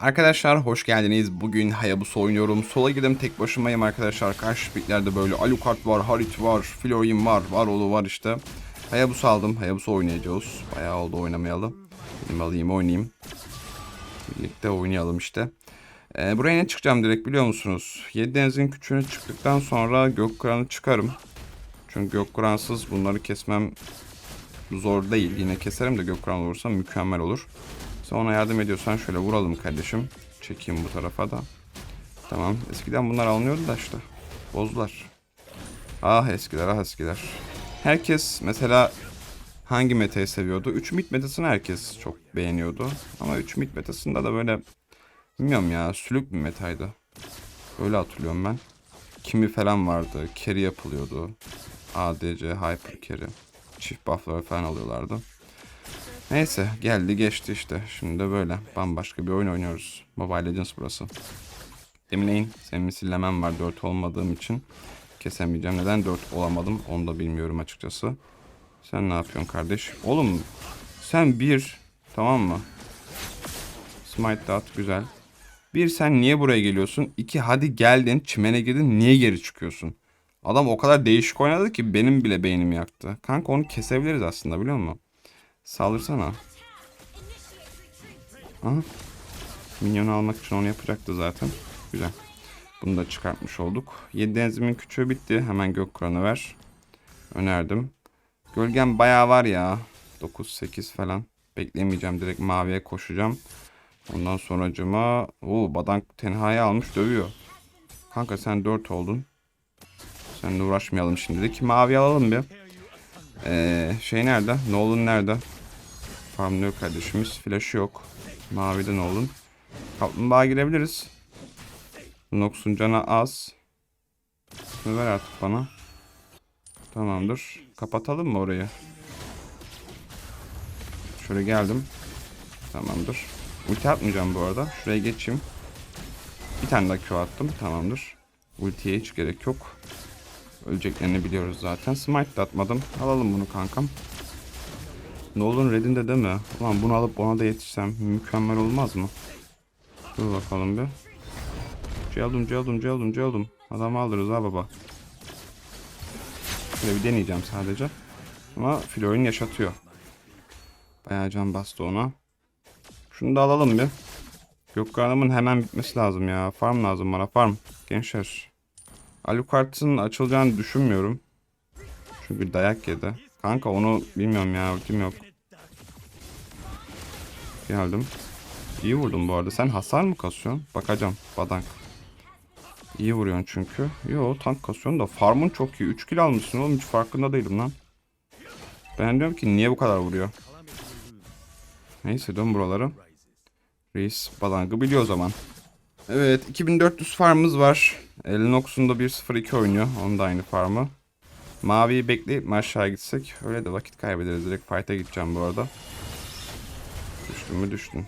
Arkadaşlar hoş geldiniz. Bugün Hayabusa oynuyorum. Sola girdim tek başımayım arkadaşlar. Karşı piklerde böyle Alucard var, Harit var, Florin var, Varolu var işte. Hayabusa aldım. Hayabusa oynayacağız. Bayağı oldu oynamayalı. Dedim alayım oynayayım. Birlikte oynayalım işte. Ee, buraya ne çıkacağım direkt biliyor musunuz? Yedi denizin küçüğünü çıktıktan sonra Gökkıran'ı çıkarım. Çünkü Gökkıran'sız bunları kesmem zor değil. Yine keserim de Gökkıran olursa mükemmel olur. Sen ona yardım ediyorsan şöyle vuralım kardeşim. Çekeyim bu tarafa da. Tamam. Eskiden bunlar alınıyordu da işte. Bozdular. Ah eskiler ah eskiler. Herkes mesela hangi metayı seviyordu? 3 mid metasını herkes çok beğeniyordu. Ama 3 mid metasında da böyle bilmiyorum ya sülük bir metaydı. Öyle hatırlıyorum ben. Kimi falan vardı. Carry yapılıyordu. ADC, Hyper Carry. Çift buff'ları falan alıyorlardı. Neyse geldi geçti işte. Şimdi de böyle bambaşka bir oyun oynuyoruz. Mobile Legends burası. Emineyin senin misillemem var 4 olmadığım için. Kesemeyeceğim. Neden 4 olamadım onu da bilmiyorum açıkçası. Sen ne yapıyorsun kardeş? Oğlum sen bir tamam mı? Smite dağıt güzel. Bir sen niye buraya geliyorsun? İki hadi geldin çimene girdin niye geri çıkıyorsun? Adam o kadar değişik oynadı ki benim bile beynimi yaktı. Kanka onu kesebiliriz aslında biliyor musun? Saldırsana. Aha. Minyonu almak için onu yapacaktı zaten. Güzel. Bunu da çıkartmış olduk. 7 denzimin küçüğü bitti. Hemen gök kuranı ver. Önerdim. Gölgem bayağı var ya. 9-8 falan. Beklemeyeceğim. Direkt maviye koşacağım. Ondan sonracıma... Oo Badank tenhayı almış dövüyor. Kanka sen 4 oldun. Seninle uğraşmayalım şimdilik. Mavi alalım bir. Ee, şey nerede? Nolan nerede? Farmlıyor kardeşimiz. Flash yok. Mavide Nolan. Kaplumbağa girebiliriz. Nox'un canı az. Şunu ver artık bana. Tamamdır. Kapatalım mı orayı? Şöyle geldim. Tamamdır. Ulti atmayacağım bu arada. Şuraya geçeyim. Bir tane daha Q attım. Tamamdır. Ultiye hiç gerek yok. Öleceklerini biliyoruz zaten. Smite de atmadım. Alalım bunu kankam. Nolan Red'inde değil mi? Ulan bunu alıp ona da yetişsem mükemmel olmaz mı? Dur bakalım bir. Celdum celdum celdum celdum. Adamı alırız ha baba. Şöyle bir deneyeceğim sadece. Ama Florin yaşatıyor. Bayağı can bastı ona. Şunu da alalım bir. Gökkarnımın hemen bitmesi lazım ya. Farm lazım bana farm. Gençler. Alucard'ın açılacağını düşünmüyorum. Çünkü dayak yedi. Kanka onu bilmiyorum ya ultim yok. Geldim. İyi vurdum bu arada. Sen hasar mı kasıyorsun? Bakacağım. Badank. İyi vuruyorsun çünkü. Yo tank kasıyorsun da farmın çok iyi. 3 kill almışsın oğlum hiç farkında değilim lan. Ben diyorum ki niye bu kadar vuruyor? Neyse dön buraları. Reis Badank'ı biliyor o zaman. Evet 2400 farmımız var. Elinox'un da 1-0-2 oynuyor. Onun da aynı farmı. Maviyi bekleyip mi aşağı gitsek? Öyle de vakit kaybederiz. Direkt fight'a gideceğim bu arada. Düştün mü düştün.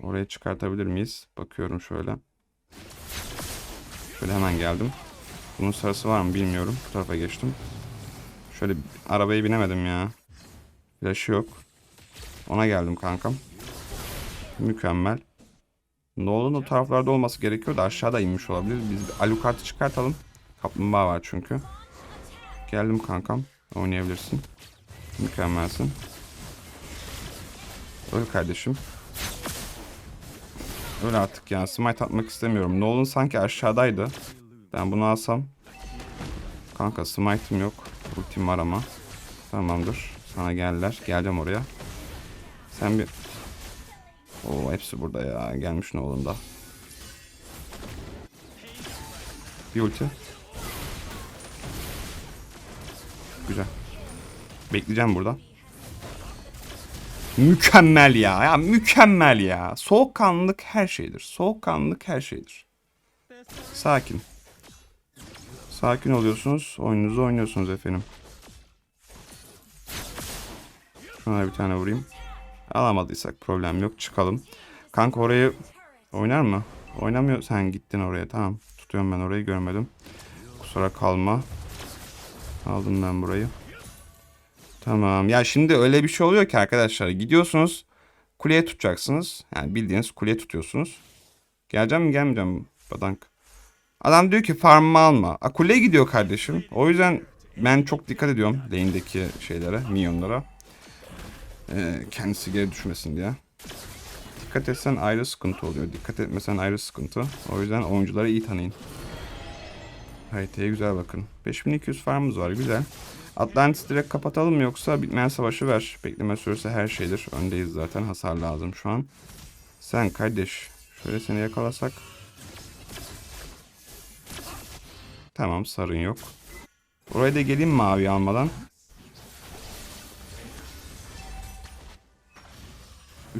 Oraya çıkartabilir miyiz? Bakıyorum şöyle. Şöyle hemen geldim. Bunun sarısı var mı bilmiyorum. Bu tarafa geçtim. Şöyle arabaya binemedim ya. Flash'ı yok. Ona geldim kankam. Mükemmel. Nolan o taraflarda olması gerekiyor da aşağıda inmiş olabilir. Biz Alucard'ı çıkartalım. Kaplumbağa var çünkü. Geldim kankam. Oynayabilirsin. Mükemmelsin. Öl kardeşim. Öyle artık yani. Smite atmak istemiyorum. Nolan sanki aşağıdaydı. Ben bunu alsam. Kanka smite'im yok. Ultim var ama. Tamamdır. Sana geldiler. Geleceğim oraya. Sen bir... Oo hepsi burada ya. Gelmiş Nolan da. Bir ulti. Güzel. Bekleyeceğim burada. Mükemmel ya. Ya mükemmel ya. Soğukkanlılık her şeydir. Soğukkanlılık her şeydir. Sakin. Sakin oluyorsunuz. Oyununuzu oynuyorsunuz efendim. Şuna bir tane vurayım. Alamadıysak problem yok. Çıkalım. Kanka orayı oynar mı? Oynamıyor. Sen gittin oraya. Tamam. Tutuyorum ben orayı görmedim. Kusura kalma. Aldım ben burayı. Tamam. Ya şimdi öyle bir şey oluyor ki arkadaşlar. Gidiyorsunuz kuleye tutacaksınız. Yani bildiğiniz kuleye tutuyorsunuz. Geleceğim mi gelmeyeceğim? Badank. Adam diyor ki farmımı alma. A, kuleye gidiyor kardeşim. O yüzden ben çok dikkat ediyorum lane'deki şeylere, minyonlara. Ee, kendisi geri düşmesin diye. Dikkat etsen ayrı sıkıntı oluyor. Dikkat etmesen ayrı sıkıntı. O yüzden oyuncuları iyi tanıyın. Haritaya güzel bakın. 5200 farmımız var güzel. Atlantis direkt kapatalım yoksa bitmeyen savaşı ver. Bekleme süresi her şeydir. Öndeyiz zaten hasar lazım şu an. Sen kardeş şöyle seni yakalasak. Tamam sarın yok. Oraya da geleyim mavi almadan.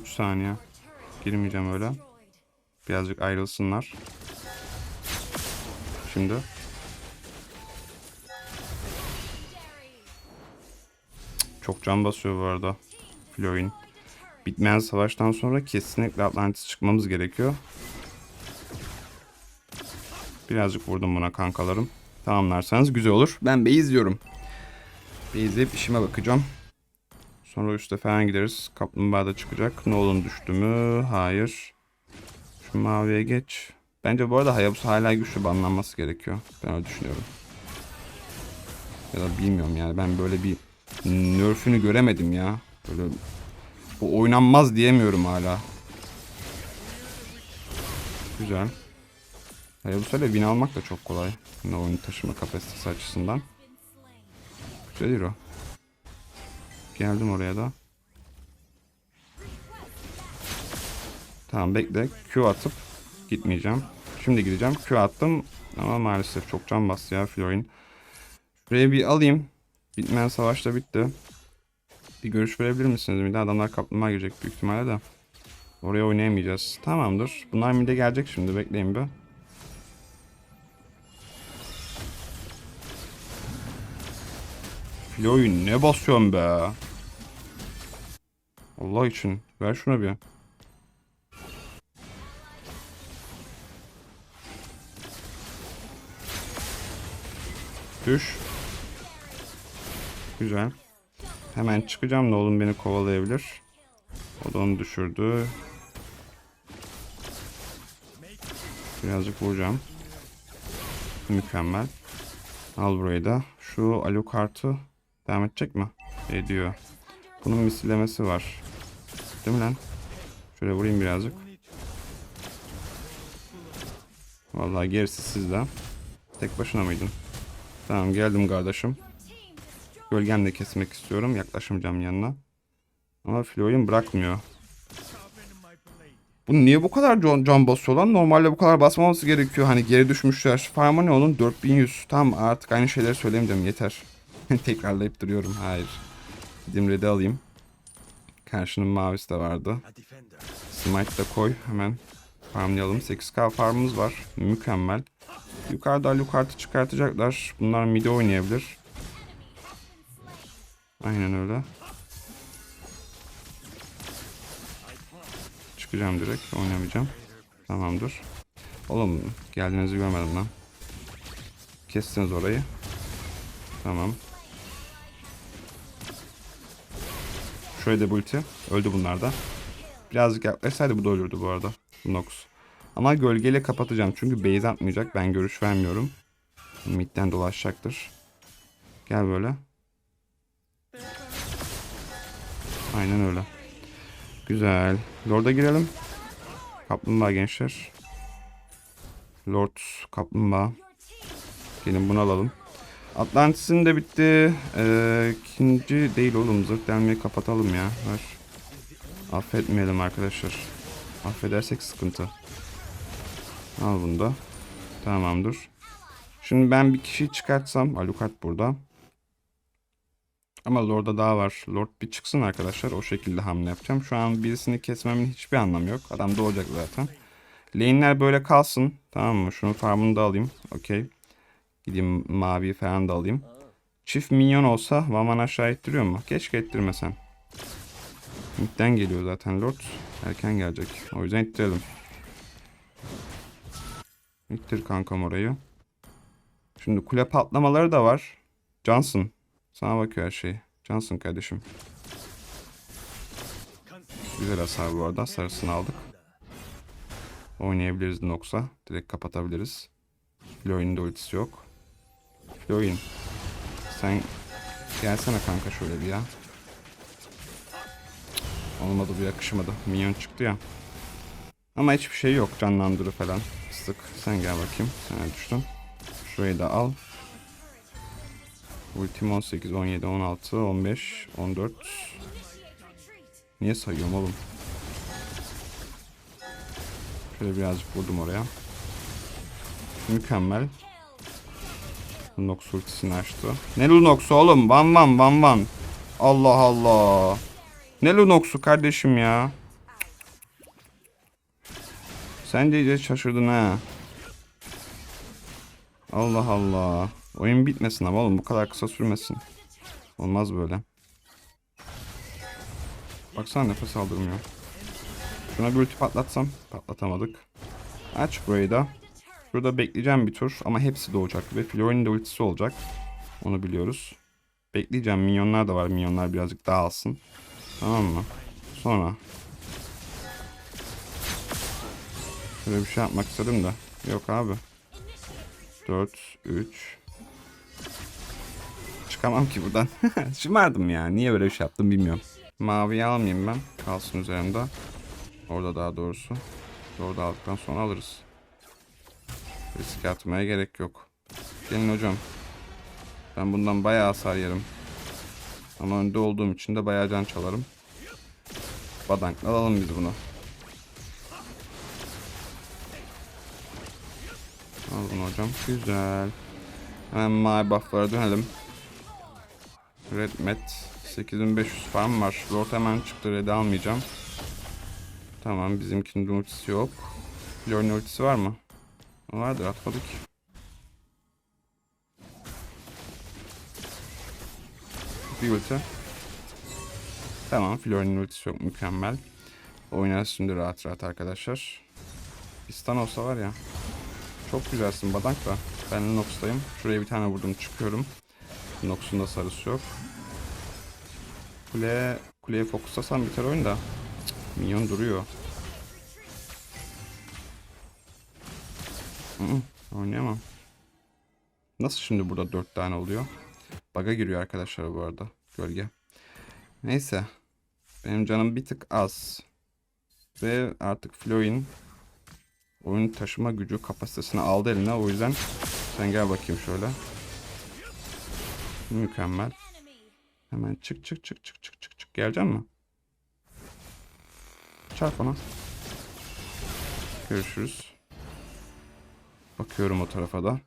3 saniye. Girmeyeceğim öyle. Birazcık ayrılsınlar. Şimdi. Çok can basıyor bu arada. Florin. Bitmeyen savaştan sonra kesinlikle Atlantis çıkmamız gerekiyor. Birazcık vurdum buna kankalarım. Tamamlarsanız güzel olur. Ben base izliyorum. Base izleyip işime bakacağım. Sonra üstte falan gideriz. Kaplumbağa da çıkacak. Nolan düştü mü? Hayır. Şu maviye geç. Bence bu arada Hayabusa hala güçlü banlanması gerekiyor. Ben öyle düşünüyorum. Ya da bilmiyorum yani ben böyle bir nerf'ünü göremedim ya. Böyle bu oynanmaz diyemiyorum hala. Güzel. Hayabusa ile win almak da çok kolay. Yine oyun taşıma kapasitesi açısından. Güzel hero. Geldim oraya da. Tamam bekle. Q atıp gitmeyeceğim. Şimdi gideceğim. Q attım ama maalesef çok can bastı ya Florin. Şuraya bir alayım. Bitmeyen savaş da bitti. Bir görüş verebilir misiniz? Bir de adamlar kaplumbağa girecek büyük ihtimalle de. Oraya oynayamayacağız. Tamamdır. Bunlar mid'e gelecek şimdi. Bekleyin bir. Filoyu ne basıyorsun be? Allah için. Ver şuna bir. Düş. Güzel. Hemen çıkacağım da oğlum beni kovalayabilir. O da onu düşürdü. Birazcık vuracağım. Mükemmel. Al burayı da. Şu alo kartı devam edecek mi? Ediyor. Bunun misillemesi var. Değil mi lan? Şöyle vurayım birazcık. Vallahi gerisi sizde. Tek başına mıydın? Tamam geldim kardeşim. Gölgemle kesmek istiyorum. Yaklaşmayacağım yanına. Ama Floy'un bırakmıyor. Bu niye bu kadar can, can basıyor lan? Normalde bu kadar basmaması gerekiyor. Hani geri düşmüşler. Farma ne olun? 4100. Tamam artık aynı şeyleri söylemeyeceğim. Yeter. Tekrarlayıp duruyorum. Hayır. Gideyim red'i alayım. Karşının mavisi de vardı. Smite de koy. Hemen farmlayalım. 8k farmımız var. Mükemmel. Yukarıda Alucard'ı çıkartacaklar. Bunlar midi oynayabilir. Aynen öyle. Çıkacağım direkt. Oynamayacağım. Tamamdır. Oğlum geldiğinizi görmedim lan. Kestiniz orayı. Tamam. Şöyle de ulti. Öldü bunlar da. Birazcık yaklaşsaydı bu da ölürdü bu arada. Nox. Ama gölgeyle kapatacağım. Çünkü base atmayacak. Ben görüş vermiyorum. Mid'den dolaşacaktır. Gel böyle. Aynen öyle. Güzel. Lord'a girelim. Kaplumbağa gençler. Lord kaplumbağa. Gelin bunu alalım. Atlantis'in de bitti. Ee, değil oğlum. Zırh delmeyi kapatalım ya. Ver. Affetmeyelim arkadaşlar. Affedersek sıkıntı. Al bunu da. Tamamdır. Şimdi ben bir kişiyi çıkartsam. Alucard burada. Ama Lord'a daha var. Lord bir çıksın arkadaşlar. O şekilde hamle yapacağım. Şu an birisini kesmemin hiçbir anlamı yok. Adam doğacak zaten. Lane'ler böyle kalsın. Tamam mı? Şunun farmını da alayım. Okey. Gideyim mavi falan da alayım. Çift minyon olsa Vaman aşağı ittiriyor mu? Keşke ittirmesen. Mid'den geliyor zaten Lord. Erken gelecek. O yüzden ittirelim. İttir kankam orayı. Şimdi kule patlamaları da var. Johnson. Sana bakıyor her şey. Johnson kardeşim. Güzel hasar bu arada. Sarısını aldık. Oynayabiliriz Nox'a. Direkt kapatabiliriz. Floyd'un da ultisi yok. Floyd. Sen gelsene kanka şöyle bir ya. Olmadı bu yakışmadı. Minyon çıktı ya. Ama hiçbir şey yok. Canlandırı falan. Sık. Sen gel bakayım. Sen düştün. Şurayı da al. Ultim 18, 17, 16, 15, 14. Niye sayıyorum oğlum? Şöyle birazcık vurdum oraya. Mükemmel. Lunox ultisini açtı. Ne Lunox'u oğlum? Van van van van. Allah Allah. Ne Lunox'u kardeşim ya? Sen de iyice şaşırdın ha. Allah Allah. Oyun bitmesin ama oğlum bu kadar kısa sürmesin. Olmaz böyle. Baksana nefes aldırmıyor. Şuna bir ulti patlatsam. Patlatamadık. Aç burayı da. Şurada bekleyeceğim bir tur ama hepsi doğacak ve Flor'un da ultisi olacak. Onu biliyoruz. Bekleyeceğim. Minyonlar da var. Minyonlar birazcık dağılsın. Tamam mı? Sonra. Şöyle bir şey yapmak istedim de. Yok abi. 4, 3. Çıkamam ki buradan. Şımardım ya. Niye böyle bir şey yaptım bilmiyorum. Maviyi almayayım ben. Kalsın üzerimde. Orada daha doğrusu. Orada aldıktan sonra alırız. Risk atmaya gerek yok. Gelin hocam. Ben bundan bayağı hasar yerim. Ama önde olduğum için de bayağı can çalarım. Badankla alalım biz bunu. Al bunu hocam. Güzel. Hemen mavi buff'lara dönelim. Red Met 8500 farm var. Lord hemen çıktı. Red'i almayacağım. Tamam bizimkinin ultisi yok. Lorne ultisi var mı? Vardır atmadık. Bir ulti. Tamam Flor'un ultisi yok mükemmel. Oynarız şimdi rahat rahat arkadaşlar. Bistan olsa var ya. Çok güzelsin Badank da. Ben Nox'tayım. Şuraya bir tane vurdum çıkıyorum. Nox'un da sarısı yok. Kule, kuleye fokuslasam biter oyun da. Cık, minyon duruyor. Hı oynayamam. Nasıl şimdi burada dört tane oluyor? Baga giriyor arkadaşlar bu arada. Gölge. Neyse. Benim canım bir tık az. Ve artık Flo'in oyun taşıma gücü kapasitesini aldı eline. O yüzden sen gel bakayım şöyle. Mükemmel. Hemen çık çık çık çık çık çık çık. Gelecek mi? Çarp ona. Görüşürüz. Bakıyorum o tarafa da.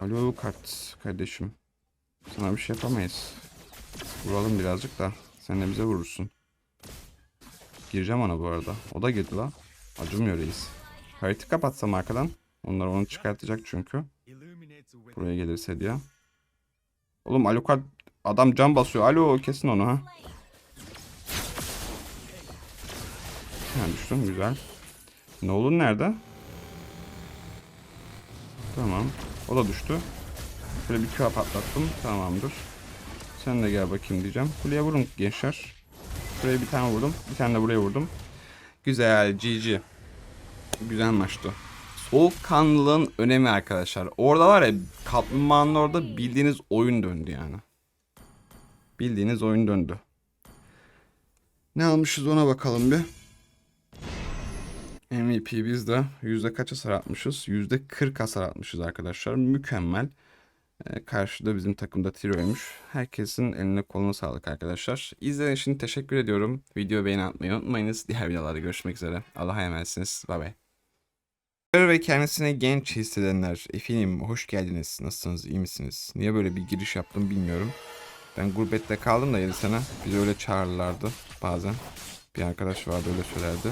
Alo Karts kardeşim. Sana bir şey yapamayız. Vuralım birazcık da. Sen de bize vurursun. Gireceğim ona bu arada. O da girdi la. Acımıyor reis. Harita kapatsam arkadan. Onlar onu çıkartacak çünkü. Buraya gelirse diye. Oğlum Alucard adam can basıyor. Alo kesin onu ha. Ha düştüm güzel. Nolan nerede? Tamam. O da düştü. Şöyle bir küre patlattım. Tamamdır. Sen de gel bakayım diyeceğim. Kuleye vurun gençler. Buraya bir tane vurdum. Bir tane de buraya vurdum. Güzel. GG. Güzel maçtı. Soğukkanlılığın önemi arkadaşlar. Orada var ya kaplumbağanın orada bildiğiniz oyun döndü yani. Bildiğiniz oyun döndü. Ne almışız ona bakalım bir. MVP bizde yüzde kaç hasar atmışız? Yüzde 40 hasar atmışız arkadaşlar. Mükemmel. Ee, karşıda bizim takımda Tiro'ymuş. Herkesin eline koluna sağlık arkadaşlar. İzlediğiniz için teşekkür ediyorum. Video beğeni atmayı unutmayınız. Diğer videolarda görüşmek üzere. Allah'a emanetsiniz. Bay bay. Ve kendisine genç hissedenler, efendim hoş geldiniz. Nasılsınız, iyi misiniz? Niye böyle bir giriş yaptım bilmiyorum. Ben gurbette kaldım da 7 sene. Bizi öyle çağırırlardı bazen. Bir arkadaş vardı öyle söylerdi.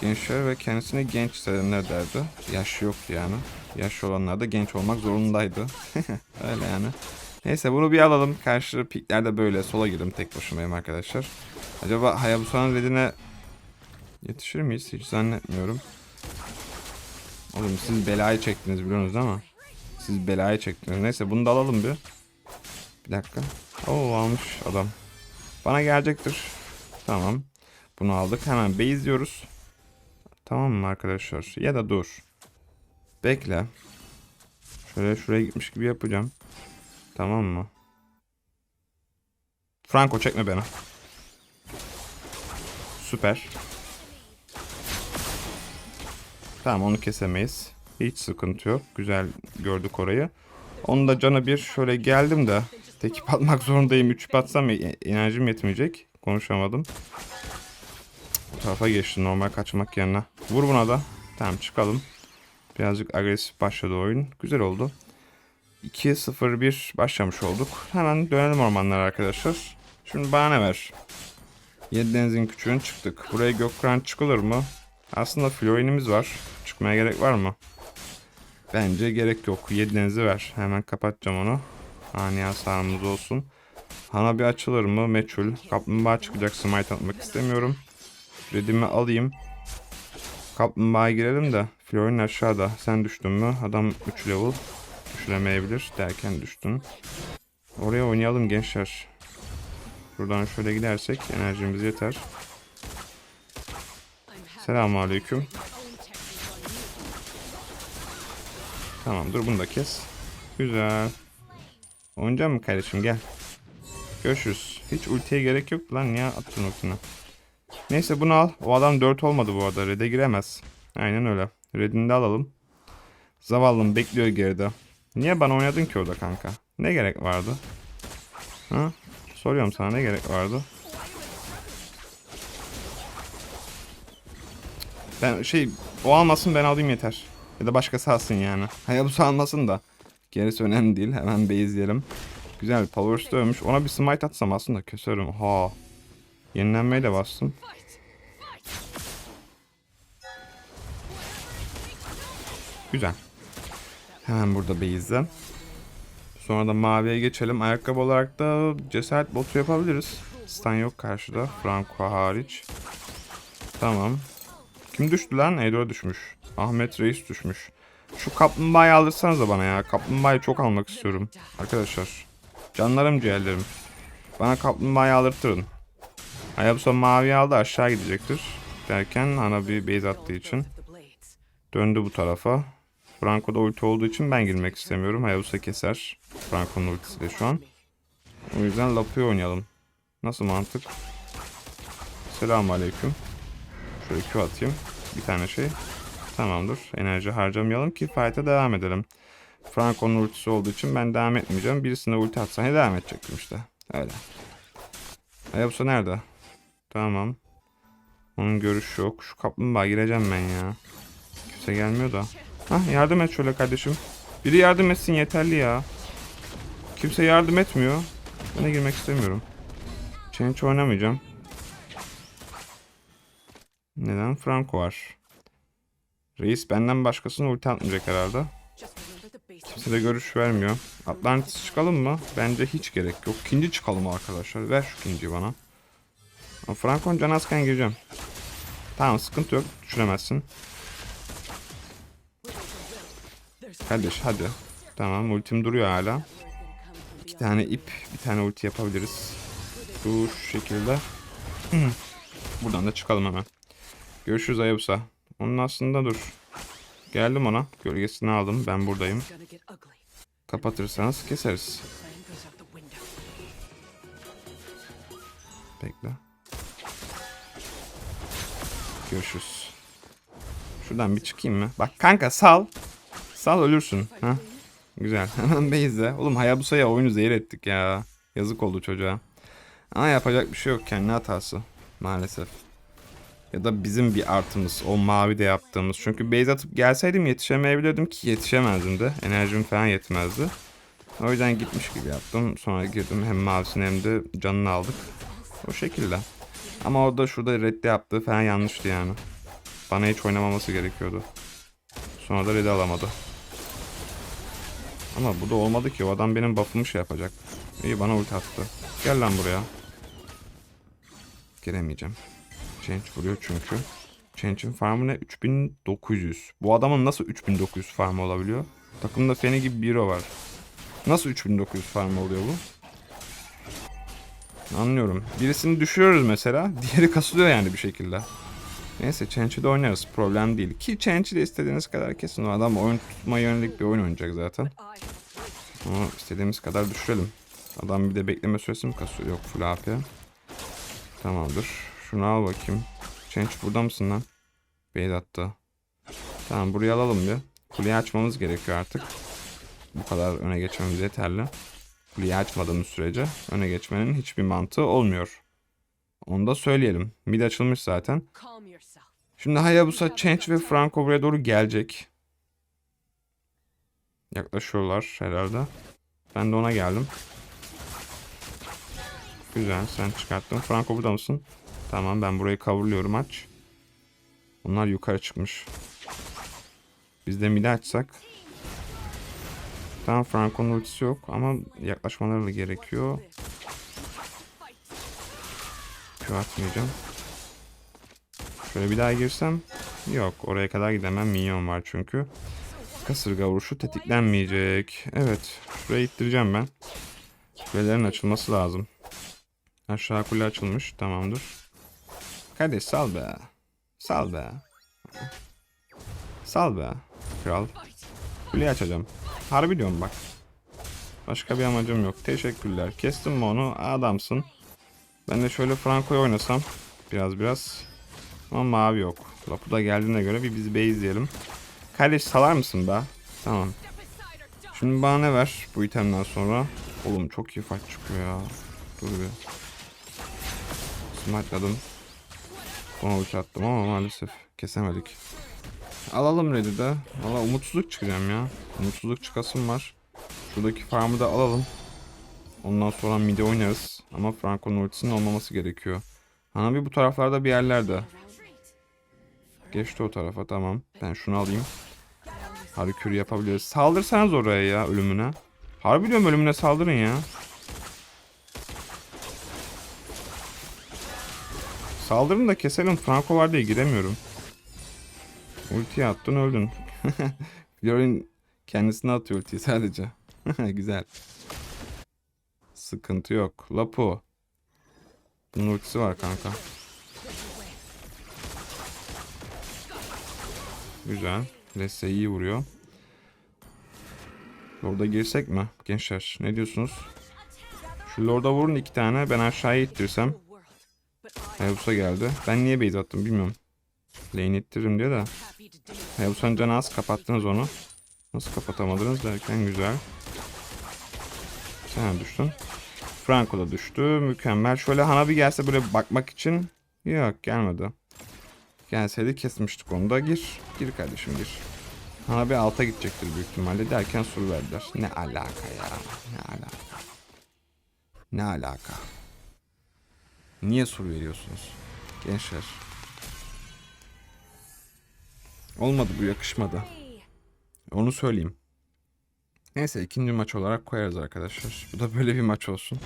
Gençler ve kendisine genç hissedenler derdi. Yaş yoktu yani. Yaşlı olanlar da genç olmak zorundaydı. öyle yani. Neyse bunu bir alalım. Karşı piklerde böyle sola girdim tek başımayım arkadaşlar. Acaba Hayabusa'nın redine yetişir miyiz? Hiç zannetmiyorum. Oğlum siz belayı çektiniz biliyorsunuz ama. Siz belayı çektiniz. Neyse bunu da alalım bir. Bir dakika. Oo almış adam. Bana gelecektir. Tamam. Bunu aldık. Hemen base diyoruz. Tamam mı arkadaşlar? Ya da dur. Bekle. Şöyle şuraya gitmiş gibi yapacağım. Tamam mı? Franco çekme beni. Süper. Tamam onu kesemeyiz. Hiç sıkıntı yok. Güzel gördük orayı. Onun da canı bir şöyle geldim de tekip atmak zorundayım. Üç atsam e- enerjim yetmeyecek. Konuşamadım. Bu tarafa geçti normal kaçmak yerine. Vur buna da. Tamam çıkalım. Birazcık agresif başladı oyun. Güzel oldu. 2-0-1 başlamış olduk. Hemen dönelim ormanlara arkadaşlar. Şimdi bana ne ver? 7 denizin küçüğün çıktık. Buraya Gökran çıkılır mı? Aslında Florin'imiz var. Çıkmaya gerek var mı? Bence gerek yok. 7 denizi ver. Hemen kapatacağım onu. Ani hasarımız olsun. Hana bir açılır mı? Meçhul. Kaplumbağa çıkacak. Smite atmak istemiyorum. Redimi alayım. Kaplumbağaya girelim de. Florin aşağıda. Sen düştün mü? Adam 3 level. Düşüremeyebilir derken düştün. Oraya oynayalım gençler. Buradan şöyle gidersek enerjimiz yeter. Selamun aleyküm. Tamam dur bunu da kes. Güzel. Oynayacak mı kardeşim gel. Görüşürüz. Hiç ultiye gerek yok lan niye attın ultini? Neyse bunu al. O adam 4 olmadı bu arada. Red'e giremez. Aynen öyle. Red'ini de alalım. Zavallım bekliyor geride. Niye bana oynadın ki orada kanka? Ne gerek vardı? Ha? Soruyorum sana ne gerek vardı? Ben şey o almasın ben alayım yeter. Ya da başkası alsın yani. Hayabusa almasın da. Gerisi önemli değil. Hemen base'leyelim. Güzel. Powers dövmüş. Ona bir smite atsam aslında keserim. Ha. Yenilenmeye de bastım. Güzel. Hemen burada base'den. Sonra da maviye geçelim. Ayakkabı olarak da cesaret botu yapabiliriz. Stan yok karşıda. Franco hariç. Tamam. Kim düştü lan? Edo düşmüş. Ahmet Reis düşmüş. Şu kaplumbağayı alırsanız da bana ya. Kaplumbağayı çok almak istiyorum. Arkadaşlar. Canlarım ciğerlerim. Bana kaplumbağayı alırtırın. Hayabusa mavi aldı aşağı gidecektir. Derken ana bir base attığı için. Döndü bu tarafa. Franco'da ulti olduğu için ben girmek istemiyorum. Hayabusa keser. Franco'nun ultisi de şu an. O yüzden Lapu'yu oynayalım. Nasıl mantık? Selamun Aleyküm. Şöyle Q atayım. Bir tane şey. Tamamdır. Enerji harcamayalım ki fight'a devam edelim. Franco'nun ultisi olduğu için ben devam etmeyeceğim. Birisine ulti atsa ne devam edecektim işte. Öyle. Hayabusa nerede? Tamam. Onun görüşü yok. Şu kaplumbağa gireceğim ben ya. Kimse gelmiyor da. Hah yardım et şöyle kardeşim. Biri yardım etsin yeterli ya. Kimse yardım etmiyor. Ben girmek istemiyorum. Change oynamayacağım. Neden? Franco var. Reis benden başkasına ulti atmayacak herhalde. Kimse de görüş vermiyor. Atlantis çıkalım mı? Bence hiç gerek yok. Kinci çıkalım arkadaşlar. Ver şu kinciyi bana. Ama Franco'nun canı azken gireceğim. Tamam sıkıntı yok. Düşüremezsin. Kardeş hadi. Tamam ultim duruyor hala. İki tane ip, bir tane ulti yapabiliriz. Bu şekilde. Buradan da çıkalım hemen. Görüşürüz Ayabusa. Onun aslında dur. Geldim ona. Gölgesini aldım. Ben buradayım. Kapatırsanız keseriz. Bekle. Görüşürüz. Şuradan bir çıkayım mı? Bak kanka sal. Sal ölürsün. Ha? Güzel. Hemen base'de. Oğlum Hayabusa'ya oyunu zehir ettik ya. Yazık oldu çocuğa. Ama yapacak bir şey yok. Kendi hatası. Maalesef. Ya da bizim bir artımız. O mavi de yaptığımız. Çünkü base atıp gelseydim yetişemeyebilirdim ki yetişemezdim de. Enerjim falan yetmezdi. O yüzden gitmiş gibi yaptım. Sonra girdim hem mavisini hem de canını aldık. O şekilde. Ama orada şurada redde yaptığı falan yanlıştı yani. Bana hiç oynamaması gerekiyordu. Sonra da red'i alamadı. Ama bu da olmadı ki. O adam benim buff'ımı şey yapacak. İyi bana ulti attı. Gel lan buraya. Giremeyeceğim. Change vuruyor çünkü. Change'in farmı ne? 3900. Bu adamın nasıl 3900 farmı olabiliyor? Takımda Feni gibi biri var. Nasıl 3900 farmı oluyor bu? Anlıyorum. Birisini düşürüyoruz mesela. Diğeri kasılıyor yani bir şekilde. Neyse Chenchi'de oynarız. Problem değil. Ki Chenchi'de istediğiniz kadar kesin. O adam oyun tutma yönelik bir oyun oynayacak zaten. Ama istediğimiz kadar düşürelim. Adam bir de bekleme süresi mi kasıyor? Yok full AP. Tamamdır. Şunu al bakayım. Change burada mısın lan? Beyt attı. Tamam burayı alalım bir. Kuleyi açmamız gerekiyor artık. Bu kadar öne geçmemiz yeterli. Kuleyi açmadığımız sürece öne geçmenin hiçbir mantığı olmuyor. Onu da söyleyelim. Mid açılmış zaten. Şimdi Hayabusa, Change ve Franco buraya doğru gelecek. Yaklaşıyorlar herhalde. Ben de ona geldim. Güzel sen çıkarttın. Franco burada mısın? Tamam ben burayı coverlıyorum aç. Onlar yukarı çıkmış. Biz de midi açsak. Tamam Franco'nun ultisi yok ama yaklaşmaları da gerekiyor. Q atmayacağım. Şöyle bir daha girsem. Yok oraya kadar gidemem. Minyon var çünkü. Kasırga vuruşu tetiklenmeyecek. Evet. Şuraya ittireceğim ben. Kulelerin açılması lazım. Aşağı kule açılmış. Tamamdır. Kardeş sal be. Sal be. Sal be. Kral. Kuleyi açacağım. Harbi diyorum bak. Başka bir amacım yok. Teşekkürler. Kestin mi onu? Adamsın. Ben de şöyle Franco'yu oynasam. Biraz biraz. Ama mavi yok. Lapu da geldiğine göre bir bizi base'leyelim. Kardeş salar mısın be? Tamam. Şimdi bana ne ver bu itemden sonra? Oğlum çok iyi fight çıkıyor ya. Dur bir. Smite'ladım. Ona uç ama maalesef kesemedik. Alalım Red'i de. Valla umutsuzluk çıkacağım ya. Umutsuzluk çıkasım var. Şuradaki farmı da alalım. Ondan sonra midi oynarız. Ama Franco'nun ultisinin olmaması gerekiyor. Hanabi bu taraflarda bir yerlerde. Geçti o tarafa tamam. Ben şunu alayım. Harikürü yapabiliriz. Saldırsanız oraya ya ölümüne. Harbi diyorum ölümüne saldırın ya. Saldırın da keselim. Franco var diye giremiyorum. Ultiyi attın öldün. Florin kendisine atıyor ultiyi sadece. Güzel. Sıkıntı yok. Lapo. Bunun ultisi var kanka. Güzel. Lesse iyi vuruyor. Lord'a girsek mi gençler? Ne diyorsunuz? Şu Lord'a vurun iki tane. Ben aşağıya ittirsem. Hayabusa geldi. Ben niye base attım bilmiyorum. Lane ittiririm diye de. Hayabusa'nın canı az kapattınız onu. Nasıl kapatamadınız derken güzel. Sen düştün. Franco da düştü. Mükemmel. Şöyle Hanabi gelse böyle bakmak için. Yok gelmedi. Gelseydi kesmiştik onu da. Gir. Gir kardeşim gir. Hanabi alta gidecektir büyük ihtimalle derken sur verdiler. Ne alaka ya. Ne alaka. Ne alaka. Niye sur veriyorsunuz? Gençler. Olmadı bu yakışmadı. Onu söyleyeyim. Neyse ikinci maç olarak koyarız arkadaşlar. Bu da böyle bir maç olsun.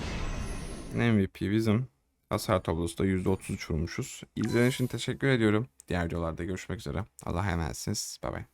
MVP bizim. Hasar tablosu da %33 vurmuşuz. İzlediğiniz için teşekkür ediyorum. Diğer videolarda görüşmek üzere. Allah'a emanetsiniz. Bay bay.